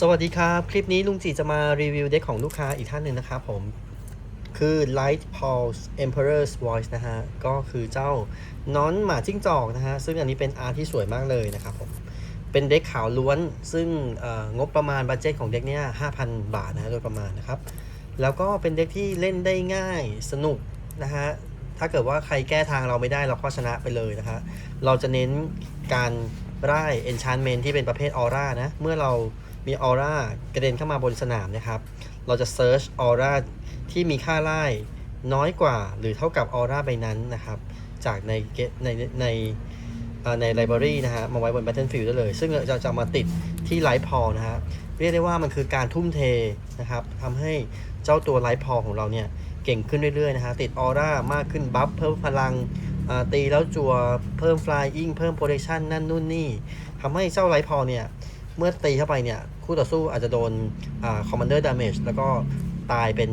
สวัสดีครับ คลิปนี้ลุงจีจะมารีวิวเด็กของลูกค้าอีกท่านหนึ่งนะครับผม คือ Light Pulse Emperor's Voice นะฮะ ก็คือเจ้าน้อนหมาจิ้งจอกนะฮะ ซึ่งอันนี้เป็นอาร์ที่สวยมากเลยนะครับผม เป็นเด็กขาวล้วน ซึ่งงบประมาณบัตเจ็ตของเด็กเนี้ย5,000 บาทนะฮะโดยประมาณนะครับ แล้วก็เป็นเด็กที่เล่นได้ง่ายสนุกนะฮะ ถ้าเกิดว่าใครแก้ทางเราไม่ได้เราก็ชนะไปเลยนะฮะ เราจะเน้นการร่าย enchantment ที่เป็นประเภทออร่านะ เมื่อเรา มีออร่ากระเด็นเข้ามาบนสนามนะครับ เราจะ search ออร่าที่มีค่าไล่น้อยกว่าหรือเท่ากับออร่าใบนั้นนะครับ จากในในในใน library นะฮะมาไว้บน battlefield ได้เลย ซึ่งเราจะมาติดที่ light paw นะฮะเรียกได้ว่ามันคือการทุ่มเทนะครับทำให้เจ้าตัว light paw ของเราเนี่ย เก่งขึ้นเรื่อยๆนะฮะติดออร่ามากขึ้นบัฟเพิ่มพลังตีแล้วจัวเพิ่ม flying เพิ่ม protection นั่นนู่นนี่ทำให้เจ้าไลท์พอเนี่ย เมื่อตีเข้าไปเนี่ย คู่ต่อสู้อาจจะโดนอ่า commander damage แล้วก็ตายเป็น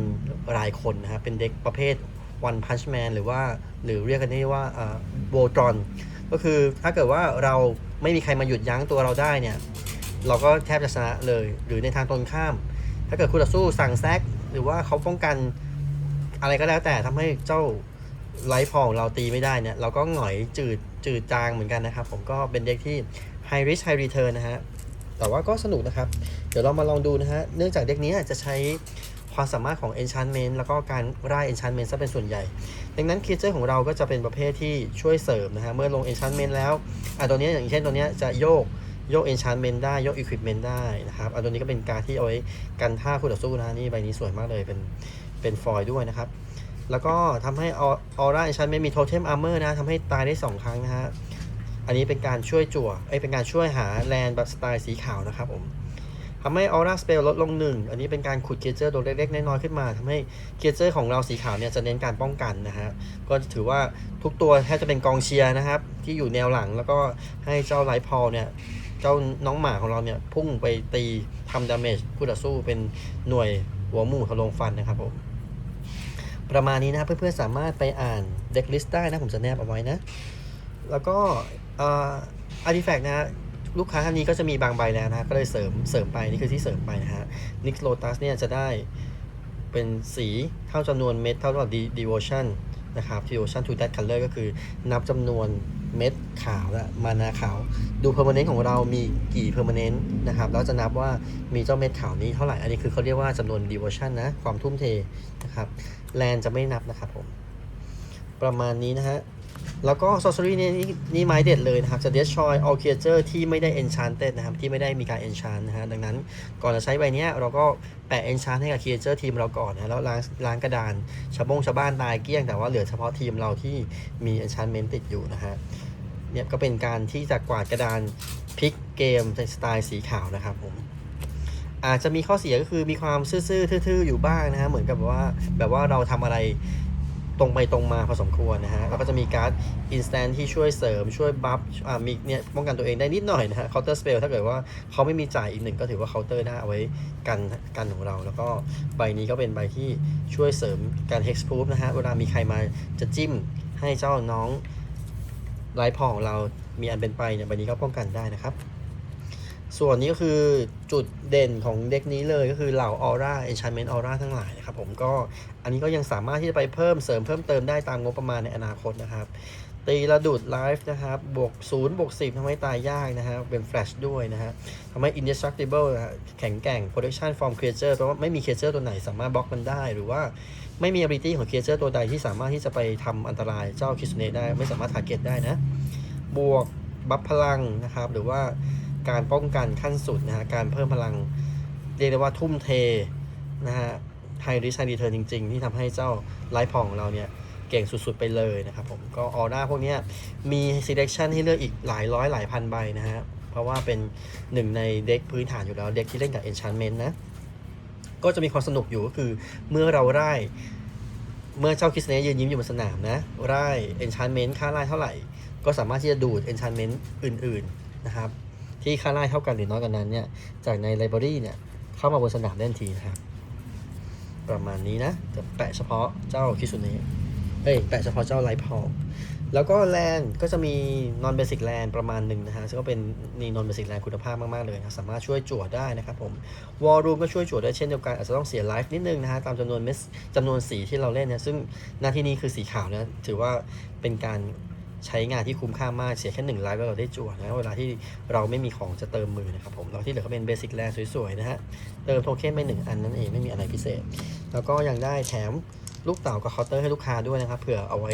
รายคนนะฮะเป็นเด็กประเภท one punch man หรือว่าหรือเรียกกันได้ว่าอ่า Voltron ก็คือถ้าเกิดว่าเราไม่มีใครมาหยุดยั้งตัวเราได้เนี่ย เราก็แทบจะชนะเลย หรือในทางตรงข้าม ถ้าเกิดคู่ต่อสู้สั่งแซกหรือว่าเขาป้องกันอะไรก็แล้วแต่ทำให้เจ้าไลฟ์พอของเราตีไม่ได้เนี่ย เราก็หงอยจืดจืดจางเหมือนกันนะครับ ผมก็เป็นเด็กที่ high risk high return นะฮะ แต่ว่าก็สนุกนะครับ เดี๋ยวเรามาลองดูนะฮะ เนื่องจากเด็กนี้จะใช้ความสามารถของ enchantment แล้วก็การร่าย enchantment ซะเป็นส่วนใหญ่ ดังนั้นคีเจอร์ของเราก็จะเป็นประเภทที่ช่วยเสริมนะฮะ เมื่อลง enchantment แล้ว อะตัวนี้อย่างเช่นตัวนี้จะโยกโยก enchantment ได้ โยก equipment ได้นะครับ อะตัวนี้ก็เป็นการที่เอาไว้กันท่าคู่ต่อสู้นะนี่ใบนี้สวยมากเลยเป็นเป็นฟอยล์ด้วยนะครับ แล้วก็ทำให้ออร่า enchantment มี totem armor นะทำให้ตายได้ 2 ครั้งนะฮะ อันนี้เป็นการช่วยจั่วเอ้ยเป็นการช่วยหาแลนแบบสไตล์สีขาวนะครับผมทำให้ออร่าสเปลลดลงหนึ่งอันนี้เป็นการขุดเกเจอร์ตัวเล็กๆ น้อยๆ ขึ้นมาทำให้เกเจอร์ของเราสีขาวเนี่ยจะเน้นการป้องกันนะฮะ ก็ถือว่าทุกตัวแทบจะเป็นกองเชียร์นะครับ ที่อยู่แนวหลังแล้วก็ให้เจ้าไลท์พอลเนี่ย เจ้าน้องหมาของเราเนี่ย พุ่งไปตีทำดาเมจคู่ต่อสู้เป็นหน่วยหัวหมู่ทะลงฟันนะครับผม ประมาณนี้นะเพื่อนๆสามารถไปอ่านเด็กลิสต์ได้นะผมจะแนบเอาไว้นะ แล้วก็อาร์ติแฟกต์นะลูกค้าท่านนี้ก็จะมีบางใบแล้วนะก็เลยเสริมเสริมไปนี่คือที่เสริมไปนะฮะ Nix Lotus เนี่ยจะได้เป็นสีเท่าจำนวนเม็ดเท่ากับ devotion นะครับ devotion to that color ก็คือนับจำนวนเม็ดขาวและมานาขาว ดู permanent ของเรามีกี่ permanent นะครับแล้วจะนับว่ามีเจ้าเม็ดขาวนี้เท่าไหร่ อันนี้คือเขาเรียกว่าจำนวน devotion นะ ความทุ่มเทนะครับแลนจะไม่นับนะครับผม ประมาณนี้นะฮะ แล้วก็ sorcery นี่นี่นี่ไม้เด็ดเลยนะครับ จะ destroy all creature ที่ไม่ได้ enchanted นะครับ ที่ไม่ได้มีการ enchant นะฮะ ดังนั้นก่อนจะใช้ใบนี้เราก็แปะ enchant ให้กับ creature ทีมเราก่อนนะ แล้วล้างล้างกระดานชาวบงชาวบ้านตายเกลี้ยง แต่ว่าเหลือเฉพาะทีมเราที่มี enchantment ติดอยู่นะฮะ เนี่ยก็เป็นการที่จะกวาดกระดานพลิกเกมในสไตล์สีขาวนะครับผมอาจจะมีข้อเสียก็คือมีความซื่อๆทื่อๆอยู่บ้างนะฮะ เหมือนกับว่าแบบว่าเราทำอะไร ตรงไปตรงมาพอสมควรนะฮะ แล้วก็จะมีการ์ด instant ที่ช่วยเสริมช่วยบัฟอ่ามีเนี่ยป้องกันตัวเองได้นิดหน่อยนะฮะ counter spell ถ้าเกิดว่าเขาไม่มีจ่ายอีกหนึ่งก็ถือว่า counter ได้เอาไว้กันกันของเรา แล้วก็ใบนี้ก็เป็นใบที่ช่วยเสริมการ hex proof นะฮะ เวลามีใครมาจะจิ้มให้เจ้าน้องไลฟ์พอของเรามีอันเป็นไปเนี่ยใบนี้ก็ป้องกันได้นะครับ ส่วนนี้ก็คือจุดเด่นของเด็กนี้เลยก็คือเหล่าออร่า enchantment aura ทั้งหลายนะครับผมก็อันนี้ก็ยังสามารถที่จะไปเพิ่มเสริมเพิ่มเติมได้ตามงบประมาณในอนาคตนะครับ ตีระดุดไลฟ์นะครับบวก0บวก10ทำให้ตายยากนะฮะเป็นแฟลชด้วยนะฮะทำให้ indestructible นะฮะแข็งแกร่ง protection from creature แปลว่าไม่มี creature ตัวไหนสามารถบล็อกมันได้หรือว่าไม่มี ability ของ creature ตัวใดที่สามารถที่จะไปทำอันตรายเจ้าคิสเนได้ ไม่สามารถ target ได้นะ บวกบัฟพลังนะครับหรือว่า การป้องกันขั้นสุดนะฮะการเพิ่มพลังเรียกได้ว่าทุ่มเทนะฮะไฮริชไฮรีเทิร์นจริง ๆ ที่ทำให้เจ้าไลฟ์พองของเราเนี่ยเก่งสุดๆไปเลยนะครับผมก็ออร่าพวกนี้มี selection ให้เลือกอีกหลายร้อยหลายพันใบนะฮะเพราะว่าเป็นหนึ่งในเด็กพื้นฐานอยู่แล้ว เด็กที่เล่นกับ enchantment นะ ก็จะมีความสนุกอยู่ก็คือเมื่อเราไล่เมื่อเจ้าคิสเนยืนยิ้มอยู่บนสนามนะไล่ enchantment ค่าไล่เท่าไหร่ ก็สามารถที่จะดูด enchantment อื่น ๆ นะครับ ที่ค่าไล่เท่ากันหรือน้อยกว่านั้นเนี่ย จากใน library เนี่ย เข้ามาบนสนามได้ทันทีนะครับ ประมาณนี้นะจะแปะเฉพาะเจ้าคิสุเนะเอ้ยแปะเฉพาะเจ้าไลพอลแล้วก็แลนก็จะมี non basic land ประมาณหนึ่งนะฮะซึ่งก็เป็นนี่ non basic land คุณภาพมาก ๆ เลยนะสามารถช่วยจั่วได้นะครับผม wall room ก็ช่วยจั่วได้เช่นเดียวกัน อาจจะต้องเสียไลฟ์นิดนึงนะฮะตามจำนวนเม็ดจำนวนสีที่เราเล่นเนี่ยซึ่งหน้าที่นี้คือสีขาวเนี่ยถือว่าเป็นการ ใช้งานที่คุ้มค่ามากเสียแค่หนึ่งไลฟ์แล้วเราได้จั่วนะเวลาที่เราไม่มีของจะเติมมือนะครับผมแล้วที่เหลือก็เป็นเบสิกแลนสวยๆนะฮะเติมโทเค็นไปหนึ่งอันนั่นเองไม่มีอะไรพิเศษ แล้วก็ยังได้แถมลูกเต่ากับเคาน์เตอร์ให้ลูกค้าด้วยนะครับเผื่อเอาไว้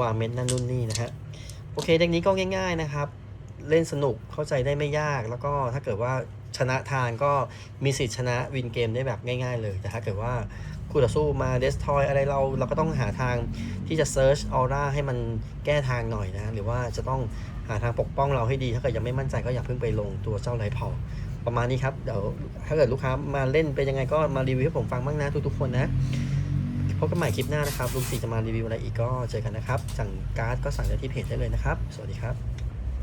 วางเม็ดนั่นนู่นนี่นะฮะโอเคเด็กนี้ก็ง่าย ๆนะครับ เล่นสนุกเข้าใจได้ไม่ยาก แล้วก็ถ้าเกิดว่าชนะทานก็มีสิทธิ์ชนะวินเกมได้แบบง่าย ๆ เลยแต่ถ้าเกิดว่า คู่ต่อสู้มาเดสทอยอะไรเราเราก็ต้องหาทางที่จะเซิร์ชออร่าให้มันแก้ทางหน่อยนะ หรือว่าจะต้องหาทางปกป้องเราให้ดี ถ้าเกิดยังไม่มั่นใจก็อย่าเพิ่งไปลงตัวเจ้าไรพอประมาณนี้ครับ เดี๋ยวถ้าเกิดลูกค้ามาเล่นเป็นยังไงก็มารีวิวให้ผมฟังบ้างนะทุกๆคนนะพบกันใหม่คลิปหน้านะครับลุงสีจะมารีวิวอะไรอีกก็เจอกันนะครับ สั่งการ์ดก็สั่งได้ที่เพจได้เลยนะครับ สวัสดีครับ